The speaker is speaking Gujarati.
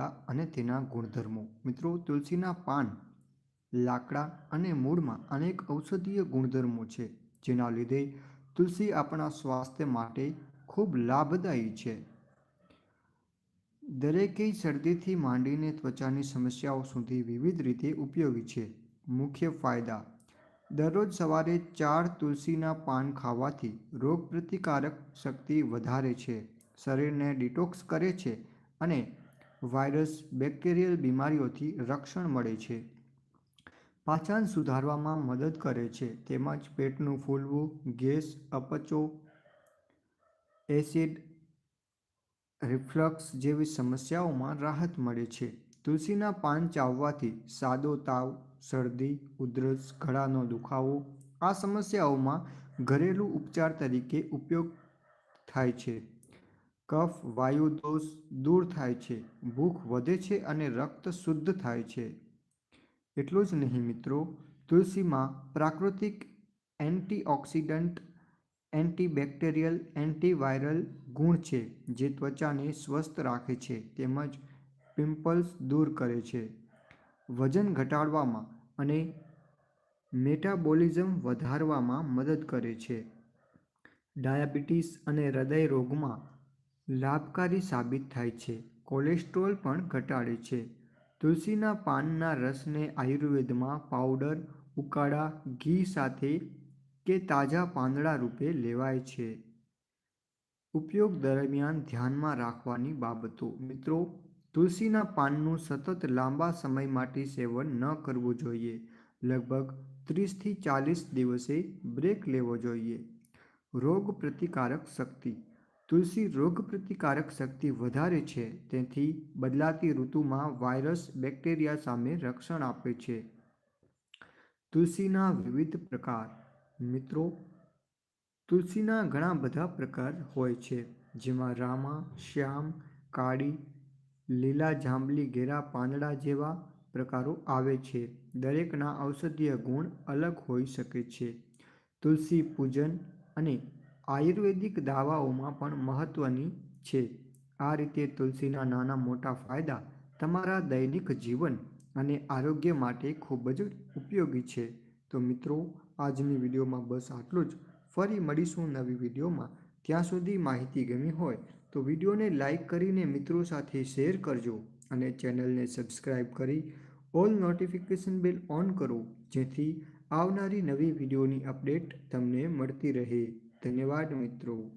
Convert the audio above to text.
ફાયદા અને તેના ગુણધર્મો. મિત્રો, તુલસીના પાન, લાકડા અને મૂળમાં અનેક ઔષધીય ગુણધર્મો છે, જેના લીધે તુલસી આપણા સ્વાસ્થ્ય માટે ખૂબ લાભદાયી છે. દરેકેય શરદીથી માંડીને ત્વચાની સમસ્યાઓ સુધી વિવિધ રીતે ઉપયોગી છે. મુખ્ય ફાયદા, દરરોજ સવારે ચાર તુલસીના પાન ખાવાથી રોગપ્રતિકારક શક્તિ વધારે છે, શરીરને ડિટોક્સ કરે છે અને વાયરસ બેક્ટેરિયલ બીમારીઓથી રક્ષણ મળે છે. પાચન સુધારવામાં મદદ કરે છે. તેમજ પેટનું ફૂલવું, ગેસ અપચો, એસિડ રિફ્લક્સ જેવી સમસ્યાઓમાં રાહત મળે છે. તુલસીના પાન ચાવવાથી સાદો તાવ, શરદી, ઉધરસ, ગળાનો દુખાવો, આ સમસ્યાઓમાં ઘરેલું ઉપચાર તરીકે ઉપયોગ થાય છે. કફ, વાયુ દોષ દૂર થાય છે, ભૂખ વધે છે અને રક્ત શુદ્ધ થાય છે. એટલું જ નહીં મિત્રો, તુલસીમાં પ્રાકૃતિક એન્ટીઓક્સિડન્ટ, એન્ટીબેક્ટેરિયલ, એન્ટીવાયરલ ગુણ છે જે ત્વચાને સ્વસ્થ રાખે છે તેમજ પિમ્પલ્સ દૂર કરે છે. વજન ઘટાડવામાં અને મેટાબોલિઝમ વધારવામાં મદદ કરે છે. ડાયાબિટીસ અને હૃદય રોગમાં લાભકારી સાબિત થાય છે. કોલેસ્ટ્રોલ પણ ઘટાડે છે. તુલસીના પાનના રસને આયુર્વેદમાં પાવડર, ઉકાળા, ઘી સાથે કે તાજા પાંદડા રૂપે લેવાય છે. ઉપયોગ દરમિયાન ધ્યાનમાં રાખવાની બાબતો. મિત્રો, તુલસીના પાનનું સતત લાંબા સમય માટે સેવન ન કરવું જોઈએ. લગભગ ત્રીસથી ચાલીસ દિવસે બ્રેક લેવો જોઈએ. રોગ પ્રતિકારક શક્તિ. તુલસી રોગ પ્રતિકારક શક્તિ વધારે છે, તેથી બદલાતી ઋતુમાં વાયરસ બેક્ટેરિયા સામે રક્ષણ આપે છે. તુલસીના વિવિધ પ્રકાર. મિત્રો, તુલસીના ઘણા બધા પ્રકાર હોય છે, જેમાં રામા, શ્યામ, કાળી, લીલા જાંબલી, ઘેરા, પાંદડા જેવા પ્રકારો આવે છે. દરેકના ઔષધીય ગુણ અલગ હોઈ શકે છે. તુલસી પૂજન અને આયુર્વેદિક દાવાઓમાં પણ મહત્ત્વની છે. આ રીતે તુલસીના નાના મોટા ફાયદા તમારા દૈનિક જીવન અને આરોગ્ય માટે ખૂબ જ ઉપયોગી છે. તો મિત્રો, આજની વિડીયોમાં બસ આટલું જ. ફરી મળીશું નવી વિડીયોમાં. ત્યાં સુધી માહિતી ગમી હોય તો વિડીયોને લાઇક કરીને મિત્રો સાથે શેર કરજો અને ચેનલને સબસ્ક્રાઈબ કરી ઓલ નોટિફિકેશન બેલ ઓન કરો જેથી આવનારી નવી વિડીયોની અપડેટ તમને મળતી રહે. ધન્યવાદ મિત્રો.